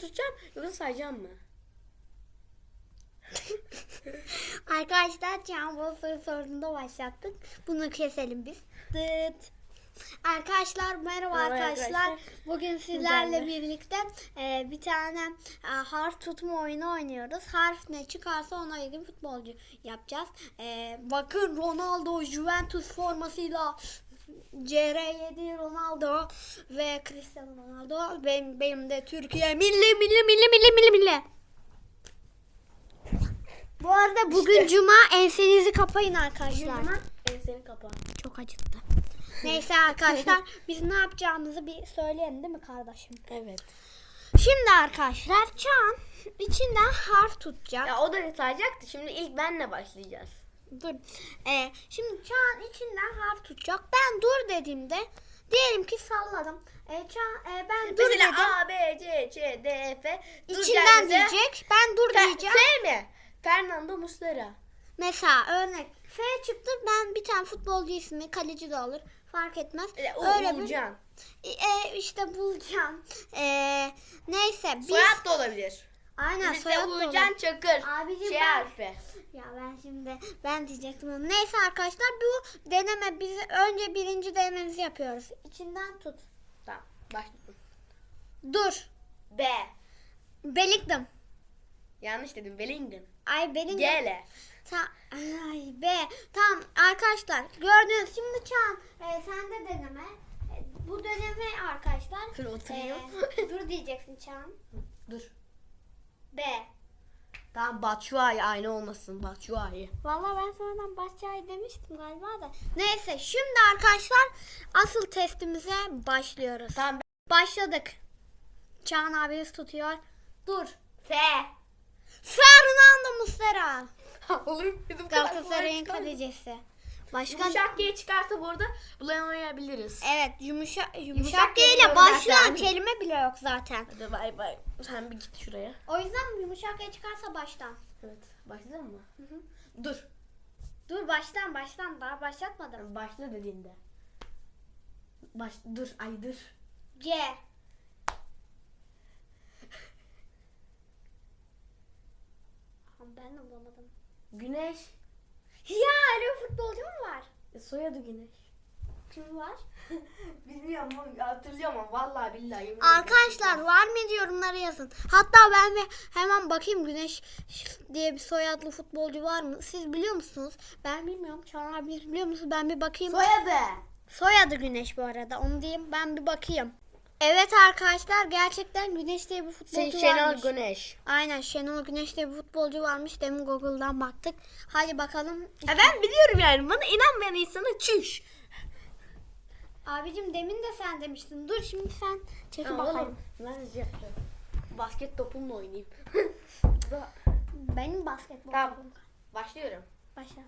tutacağım yoksa sayacağım mı? Arkadaşlar Can soru sorduğunda başlattık. Bunu keselim biz. Dıt. Arkadaşlar merhaba Merhaba arkadaşlar. arkadaşlar. Bugün sizlerle Güzel. birlikte e, bir tane e, harf tutma oyunu oynuyoruz. Harf ne çıkarsa ona ilgili futbolcu yapacağız. E, bakın Ronaldo Juventus formasıyla CR7 Ronaldo ve Cristiano Ronaldo benim, benim de Türkiye milli milli milli milli milli milli. Bu arada bugün cuma ensenizi kapayın arkadaşlar. Zaman enseni kapa. Çok acıttı. Neyse arkadaşlar biz ne yapacağımızı bir söyleyelim değil mi kardeşim? Evet. Şimdi arkadaşlar Çağan içinden harf tutacak. Ya o da sayacaktı. Şimdi ilk benle başlayacağız. Dur. Ee, şimdi Çağan içinden harf tutacak. Ben dur dediğimde diyelim ki salladım. Ee, Çağan, e, ben dur Mesela dedim. A, B, C, C, D, E, F. Dur İçinden geldiğinde- diyecek. Ben dur Fe- diyeceğim. F mi? Fernando Muslera. Mesela örnek F çıktı. Ben bir tane futbolcu ismi kaleci de olur. Fark etmez. E, o Öyle bir Uğurcan. e, işte bulacağım. E, neyse biz Soyad da olabilir. Aynen Mesela soyad da olur. Uğurcan Çakır. Abicim şey ben- harfi. Ya ben şimdi ben diyecektim onu. Neyse arkadaşlar bu deneme biz önce birinci denememizi yapıyoruz. İçinden tut. Tamam. Başladım. Dur. B. Bellingham. Yanlış dedim. Bellingham. Ay Bellingham. G ile. Ta- Ay be. Tamam arkadaşlar gördünüz. Şimdi Çağan e, sen de deneme. E, bu deneme arkadaşlar. Dur, oturuyor. e, dur diyeceksin Çağan. Dur. B. Tamam Batshuayi aynı olmasın. Batshuayi. Vallahi ben sonradan Başçay demiştim galiba da. Neyse şimdi arkadaşlar asıl testimize başlıyoruz. Tamam. Başladık. Çağan abimiz tutuyor. Dur. F. Fernando Muslera. Olur bizim Galatasaray'ın kalecisi. Başkan Yumuşak G çıkarsa bu arada bulamayabiliriz. Evet yumuşak yumuşak, Yumuşak G ile başlayan zaten. kelime bile yok zaten. Hadi bay bay. Sen bir git şuraya. O yüzden yumuşak G çıkarsa baştan. Evet. Başladın mı? Dur. Dur baştan baştan daha başlatmadım. Başla dediğinde. Baş dur ay dur. G. Ben de bulamadım. Güneş. Ya öyle bir futbolcu mu var? E, soyadı Güneş. Kim var? Bilmiyorum ama hatırlıyorum ama vallahi billahi. yemin Arkadaşlar var mıydı yorumlara yazın. Hatta ben bir hemen bakayım Güneş diye bir soyadlı futbolcu var mı? Siz biliyor musunuz? Ben bilmiyorum. Çağan abi biliyor musunuz? Ben bir bakayım. Soyadı. Soyadı Güneş bu arada. Onu diyeyim ben bir bakayım. Evet arkadaşlar gerçekten Güneş diye bir futbolcu Şey, Şenol varmış. Güneş. Aynen Şenol Güneş diye bir futbolcu varmış. Demin Google'dan baktık. Hadi bakalım. Ya ben biliyorum yani. Bana inanmayan insana çüş. Abicim demin de sen demiştin. Dur şimdi sen Tamam, bakalım. oğlum, Ben şey yapacağım. Basket topumla oynayayım. Benim basketbol Tamam. topum. Başlıyorum. Başla.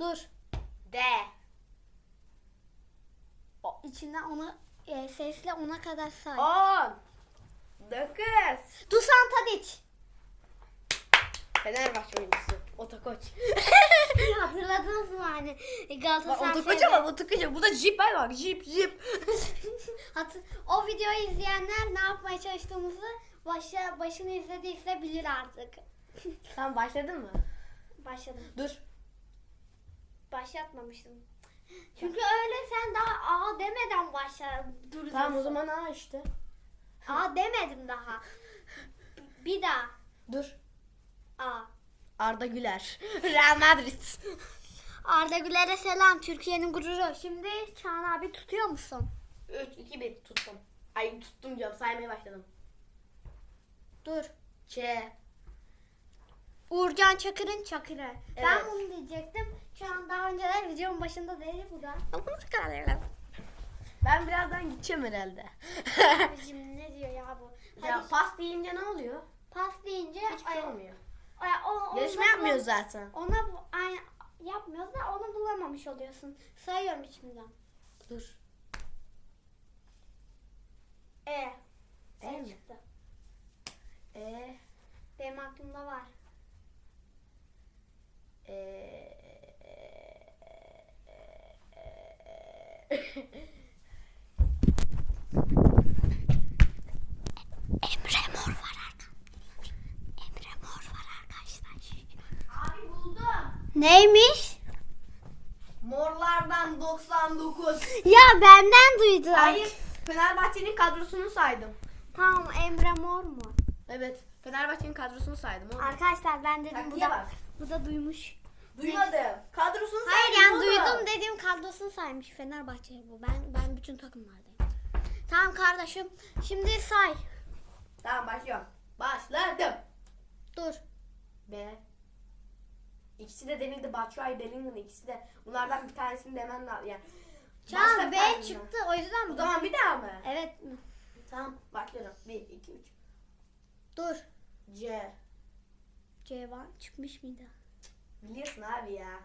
Dur. D. İçinden onu e, sesle ona kadar say. 10. 9. Dusan Tadic. Fenerbahçe oyuncusu. Otakoç. Hatırladınız mı hani Bak Galatasaray Otakoç şeyde- ama Otakoç. Bu da jip ay bak jip jip. Hatır, o videoyu izleyenler ne yapmaya çalıştığımızı başa, başını izlediyse bilir artık. Tamam başladın mı? Başladım. Dur. Başlatmamıştım. Çünkü öyle sen daha A demeden başla dur. Tamam o zaman A işte. A demedim daha. Bir daha. Dur. A. Arda Güler. Real Madrid. Arda Güler'e selam. Türkiye'nin gururu. Şimdi Çağan abi tutuyor musun? 3, 2, 1 tuttum. Ay tuttum diyorum saymaya başladım. Dur. Ç. Uğurcan Çakır'ın Çakır'ı. Ben Evet. bunu diyecektim. Şu an daha önceler videonun başında değil bu da. Ben birazdan gideceğim herhalde. Abicim ne diyor ya bu? ya Hadi pas deyince ne oluyor? pas deyince Hiçbir şey olmuyor. Ay, o, Yarışma yapmıyoruz bulam- zaten. Ona bu, ay, yapmıyoruz da onu bulamamış oluyorsun. Sayıyorum içimden. Dur. E. E E mi? çıktı. E. Benim aklımda var. Ee, Emre Mor var arkamda. Emre Mor var arkadaşlar. Abi buldum. Neymiş? Morlardan 99. Ya benden duydular. Hayır. Fenerbahçe'nin kadrosunu saydım. Tamam Emre Mor mu? Evet. Fenerbahçe'nin kadrosunu saydım. Arkadaşlar ben dedim bu da, bu da duymuş. Duymadım. Kadrosunu Hayır yani duydum dediğim kadrosunu saymış Fenerbahçe bu. Ben ben bütün takımlardayım. Tamam kardeşim. Şimdi say. Tamam başlıyorum. Başladım. Dur. B. İkisi de denildi. Batshuayi, Bellingham ikisi de. Bunlardan bir tanesini demen lazım. Yani başka Can bir B tanesini. çıktı o yüzden O bu zaman bir daha mı? Evet. Tamam başlıyorum. 1, 2, 3. Dur. C. C var. Çıkmış mıydı? Biliyorsun abi ya.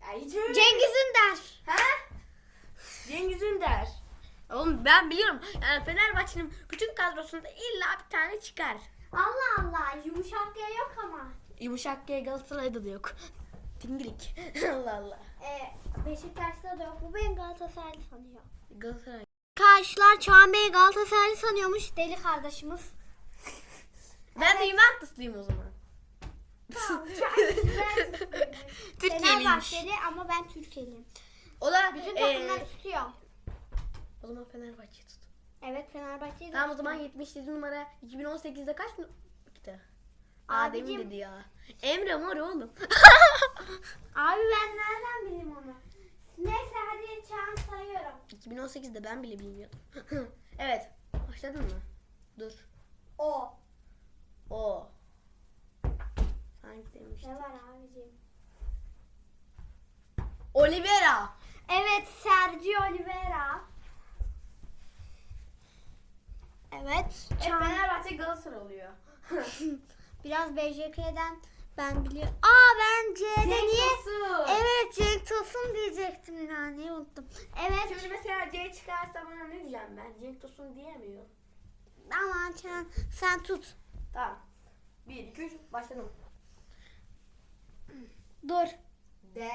Ya hiç öyle. Cengiz Ünder. Ha? Cengiz Ünder. Oğlum ben biliyorum. Yani Fenerbahçe'nin bütün kadrosunda illa bir tane çıkar. Allah Allah yumuşak G yok ama. Yumuşak G Galatasaray'da da yok. Dingirik. Allah Allah. Ee, Beşiktaş'ta da yok. Bu beni Galatasaraylı sanıyor. Galatasaray. Karşılar Çağan Bey Galatasaraylı sanıyormuş deli kardeşimiz. Ben de Juventusluyum o zaman. Türkiye'liymiş. Fenerbahçeli ama ben Türkiye'liyim. O da Bütün ee, takımları tutuyor. o zaman Fenerbahçe tut. Evet Fenerbahçe'yi de Tamam o tutuyor. zaman 77 numara 2018'de kaç mı gitti? Abicim. Adem'in dedi ya. Emre mor oğlum. Abi ben nereden bileyim onu? Neyse hadi Çağan sayıyorum. 2018'de ben bile bilmiyordum. evet. Başladın mı? Dur. O. O. Sanki demiştim. Ne var abicim? Oliveira. Evet Sergio Oliveira. Evet. Hep Çağan. Fenerbahçe Galatasaray oluyor. Biraz BJK'den ben biliyorum. Aa ben C'de niye? Tosun. Evet Cenk Tosun diyecektim yani unuttum. Evet. Şimdi mesela C çıkarsa bana ne diyeceğim ben? Cenk Tosun diyemiyorum. Aman Çağan sen tut. Tamam. 1, 2, 3 başladım. Dur. D.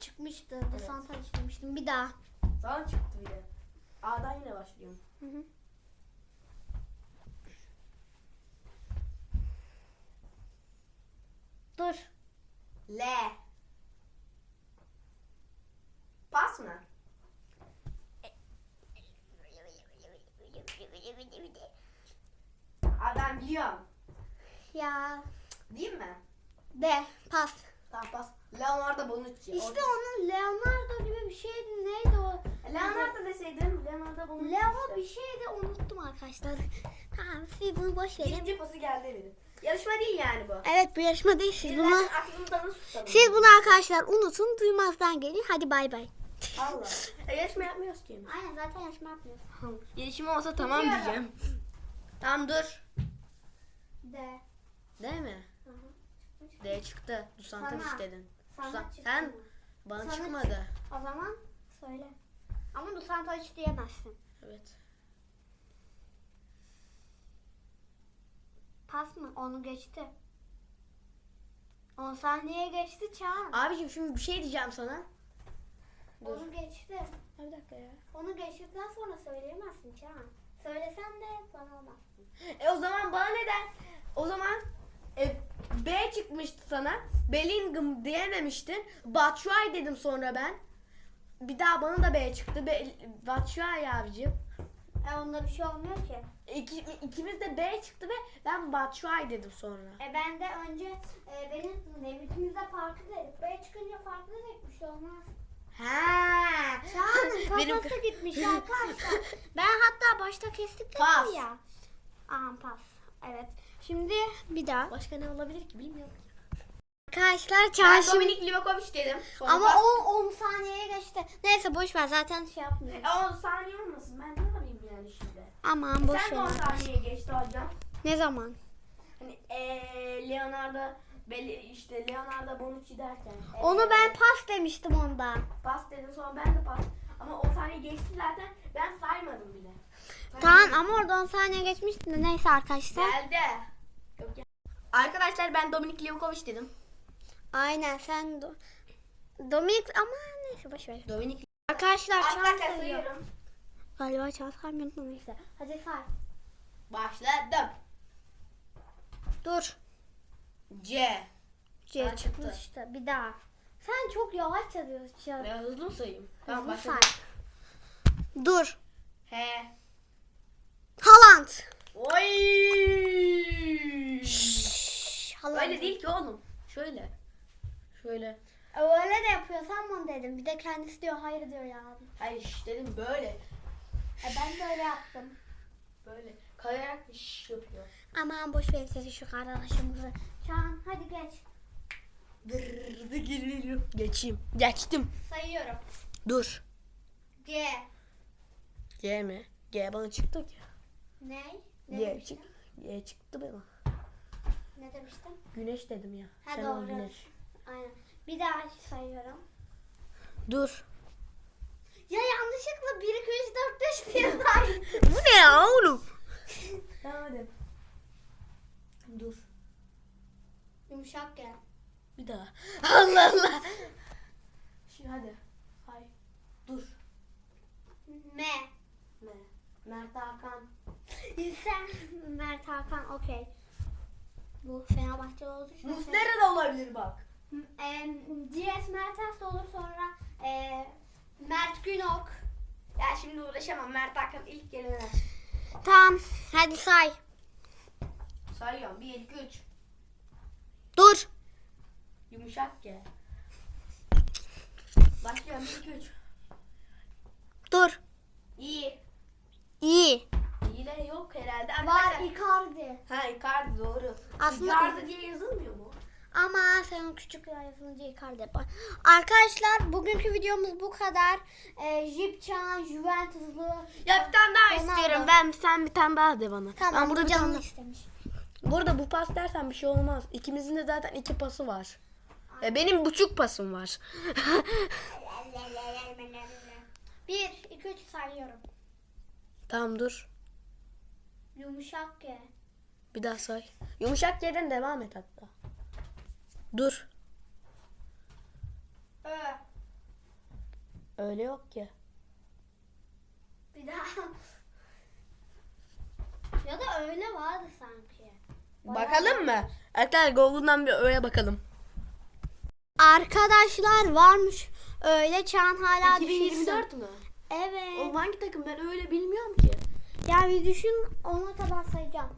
Çıkmıştı. Evet. Desanta işlemiştim. Bir daha. Sana çıktı bir de. A'dan yine başlıyorum. Hı hı. Dur. L. Pas mı? Aa ben biliyorum. Ya. Değil mi? De. Pas. Tamam pas. Leonardo Bonucci. İşte onun Leonardo gibi bir şeydi. Neydi o? Leonardo deseydin Leonardo Bonucci. Leo bir şeydi unuttum arkadaşlar. Tamam siz bunu boş verin. İkinci pası geldi benim. Yarışma değil yani bu. Evet bu yarışma değil siz bunu. Siz bunu arkadaşlar unutun duymazdan gelin. Hadi bay bay. Allah. E, yarışma yapmıyoruz ki. Aynen zaten yarışma yapmıyoruz. Yarışma olsa tamam Tutuyorum. diyeceğim. Tamam dur. De. Değil mi? D çıktı. Dusantaviç Sana. dedin. Sana Dusan- çıktı Sen bana Sana çıkmadı. O zaman söyle. Ama Dusanto hiç diyemezsin. Evet. Pas mı? Onu geçti. 10 saniye geçti Çağan. Abicim şimdi bir şey diyeceğim sana. Dur. Onu geçti. Bir dakika ya. Onu geçtikten sonra söyleyemezsin Çağan. Söylesen de bana olmazsın. E o zaman bana neden? O zaman e, B çıkmıştı sana. Bellingham diyememiştin. Batshuayi dedim sonra ben. Bir daha bana da B çıktı. Be, Batshuayi abicim. E onda bir şey olmuyor ki. İki, ikimiz de B çıktı ve ben Batshuayi dedim sonra. E ben de önce e, benim ikimiz de farklı dedik. B çıkınca farklı dedik bir şey olmaz. Ha. Çağan'ın Benim- kafası gitmiş arkadaşlar. Ben hatta başta kestik Pas. dedim ya. Aha pas. Evet. Şimdi bir daha. Başka ne olabilir ki bilmiyorum. Arkadaşlar Ben Çağan şimdi... Dominik Livakovic dedim. Sonra Ama pas- o 10 saniyeye geçti. Neyse boş ver zaten şey yapmıyoruz. E, o saniye olmasın. Ben ne yapayım yani şimdi? Aman boş Sen de 10 ver. saniye geçti hocam. Ne zaman? Hani eee Leonardo belli işte Leonardo Bonucci derken. eee, Onu ben pas demiştim onda. pas dedim sonra ben de pas. Ama o saniye geçti zaten ben saymadım bile. Tamam ama orada 10 saniye geçmişti de neyse arkadaşlar. Geldi. Yok, Arkadaşlar ben Dominik Livakovic dedim. Aynen sen Do- Dominik ama neyse boş ver. Dominik Arkadaşlar Arkadaşlar sayıyor. sayıyorum. Galiba Çağan saymıyor neyse. Hadi say. Başladım. Dur. C. C Ha, çıktı. çıkmıştı. Bir daha. Sen çok yavaş çalıyorsun. Ben hızlı mı sayayım? Tamam Hızlı başladım. say. Dur. H. Haaland. Oy. Şşş, Haaland. Öyle değil ki oğlum. Şöyle. Şöyle. Öyle de yapıyorsan mı dedim. Bir de kendisi diyor hayır diyor ya. Hayır şş dedim böyle. E ben de öyle yaptım. Böyle. Kayarak şş yapıyor. Aman boş ver sesi şu arkadaşımızı. Çağan hadi geç. Dırırdı geliyor. Geçeyim. Geçtim. Sayıyorum. Dur. G. G mi? G bana çıktı ki. Ne? Ne G demiştin? çıktı. G çıktı bana. Ne demiştin? Güneş dedim ya. Ha, Sen ol doğru. güneş. Aynen. Bir daha sayıyorum. Dur. Ya yanlışlıkla 1, 2, 3, 4, 5 diye saydım. Bu ne ya oğlum? Tamam hadi. Dur. Yumuşak gel. Bir daha. Allah Allah. Şimdi hadi. Hay. Dur. M. M. Mert Hakan. Sen Mert Hakan okey. Bu Fenerbahçe için. Muslera da olabilir bak. E, GS Mertens de olur sonra e, Mert Günok. Ya şimdi uğraşamam. Mert Hakan ilk gelene. Tamam hadi say. Sayıyorum. 1, 2, 3. Dur. Yumuşak G. Başlıyorum. 1, 2, 3. Dur. İyi. İyi. İyi de yok herhalde. Var Arkadaşlar. Icardi. Ha Icardi doğru. Aslında- Icardi diye yazılmıyor mu? Ama sen küçük yazılınca Icardi yapar. Arkadaşlar bugünkü videomuz bu kadar. E, Jip Çağan, Juventuslu. Ya bir tane daha Ronaldo. istiyorum. Ben sen bir tane daha de bana. Tamam Ben burada bir tane. istemiş. Burada bu pas dersen bir şey olmaz. İkimizin de zaten iki pası var. E, benim buçuk pasım var. Bir, iki, üç sayıyorum. tamam dur. Yumuşak G. Bir daha say. Yumuşak yerden devam et hatta. Dur. Ö. Öyle yok ki. Bir daha. ya da öyle vardı sanki. Bakalım mı? Arkadaşlar Google'dan bir öyle bakalım. Arkadaşlar varmış. Öyle Çağan hala düşünsün. 2024 mü? Evet. Oğlum hangi takım ben öyle bilmiyorum ki. Ya bir düşün ona kadar sayacağım.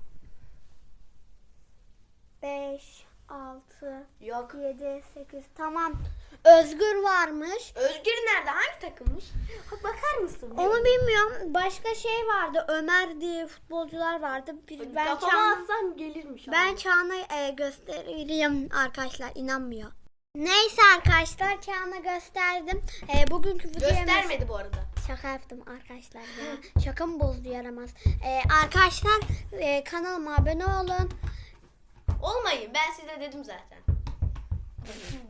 5, 6, Yok. 7, 8 tamam. Özgür varmış. Özgür nerede? Hangi takımmış? Ha, bakar mısın? Onu bilmiyorum. Başka şey vardı. Ömer diye futbolcular vardı. Bir, ben Kafama Çağan, atsan gelirmiş. ben. Çağan'a e, göstereyim arkadaşlar. inanmıyor. Neyse arkadaşlar Çağan'a gösterdim. E, bugünkü videomuz... Göstermedi bu arada. Şaka yaptım arkadaşlar ya. Şaka mı bozdu yaramaz. E, arkadaşlar e, kanalıma abone olun. Olmayın. Ben size dedim zaten.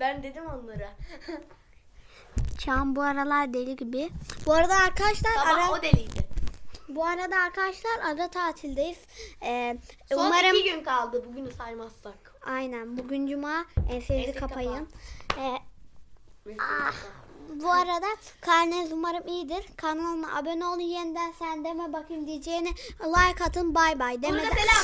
ben dedim onlara. Çağan bu aralar deli gibi. Bu arada arkadaşlar Tamam ara, o deliydi. bu arada arkadaşlar ara tatildeyiz. Ee, Son umarım iki gün kaldı bugünü saymazsak. aynen bugün cuma Enseni kapayın. Ee, Ah. bu arada karneniz umarım iyidir. Kanalıma abone olun yeniden sen deme bakayım diyeceğine like atın bay bay Burada demeden. selam.